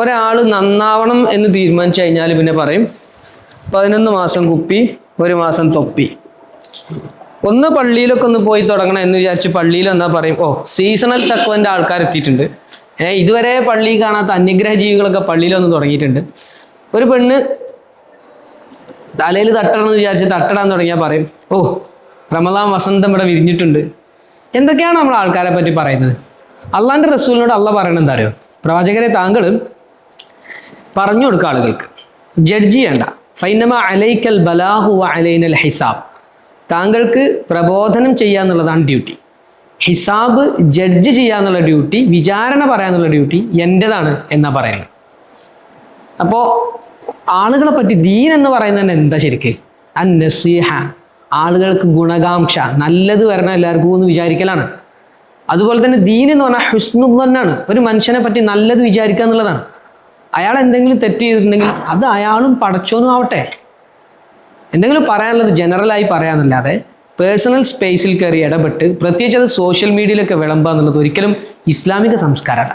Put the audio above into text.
ഒരാൾ നന്നാവണം എന്ന് തീരുമാനിച്ചു കഴിഞ്ഞാൽ പിന്നെ പറയും പതിനൊന്ന് മാസം കുപ്പി ഒരു മാസം തൊപ്പി. ഒന്ന് പള്ളിയിലൊക്കെ ഒന്ന് പോയി തുടങ്ങണം എന്ന് വിചാരിച്ച് പള്ളിയിൽ എന്നാ പറയും ഓ സീസണൽ തക്വന്റെ ആൾക്കാർ എത്തിയിട്ടുണ്ട്. ഏഹ് ഇതുവരെ പള്ളി കാണാത്ത അന്യഗ്രഹ ജീവികളൊക്കെ പള്ളിയിൽ വന്ന് തുടങ്ങിയിട്ടുണ്ട്. ഒരു പെണ്ണ് തലയിൽ തട്ടണം എന്ന് വിചാരിച്ച് തട്ടടാൻ തുടങ്ങിയാൽ പറയും ഓ റമദാൻ വസന്തം ഇവിടെ വിരിഞ്ഞിട്ടുണ്ട്. എന്തൊക്കെയാണ് നമ്മൾ ആൾക്കാരെ പറ്റി പറയുന്നത്? അള്ളാന്റെ റസൂലിനോട് അള്ള പറയണെന്താ അറിയോ? പ്രവാചകരെ താങ്കൾ പറഞ്ഞു കൊടുക്കുക ആളുകൾക്ക്. ജഡ്ജ് ചെയ്യണ്ട. ഫൈനമ അലൈക്കൽ ബലാഹു അലൈനൽ ഹിസാബ്. താങ്കൾക്ക് പ്രബോധനം ചെയ്യുക എന്നുള്ളതാണ് ഡ്യൂട്ടി ഹിസാബ് ജഡ്ജ് ചെയ്യുക എന്നുള്ള ഡ്യൂട്ടി വിചാരണ പറയാന്നുള്ള ഡ്യൂട്ടി എന്റെതാണ് എന്നാ പറയുന്നത് അപ്പോൾ ആളുകളെ പറ്റി ദീൻ എന്ന് പറയുന്നത് തന്നെ എന്താ ശരിക്ക്? അൻ നസീഹ ആളുകൾക്ക് ഗുണകാംക്ഷ. നല്ലത് വരണം എല്ലാവർക്കും എന്ന് വിചാരിക്കലാണ്. അതുപോലെ തന്നെ ദീൻ എന്ന് പറഞ്ഞാൽ ഹുസ്നു തന്നെയാണ്. ഒരു മനുഷ്യനെ പറ്റി നല്ലത് വിചാരിക്കുക എന്നുള്ളതാണ്. അയാൾ എന്തെങ്കിലും തെറ്റ് ചെയ്തിട്ടുണ്ടെങ്കിൽ അത് അയാളും പടച്ചോനും ആവട്ടെ. എന്തെങ്കിലും പറയാനുള്ളത് ജനറലായി പറയാന്നല്ലാതെ പേഴ്സണൽ സ്പേസിൽ കയറി ഇടപെട്ട് പ്രത്യേകിച്ച് അത് സോഷ്യൽ മീഡിയയിലൊക്കെ വിളമ്പുക എന്നുള്ളത് ഒരിക്കലും ഇസ്ലാമിക സംസ്കാരമല്ല.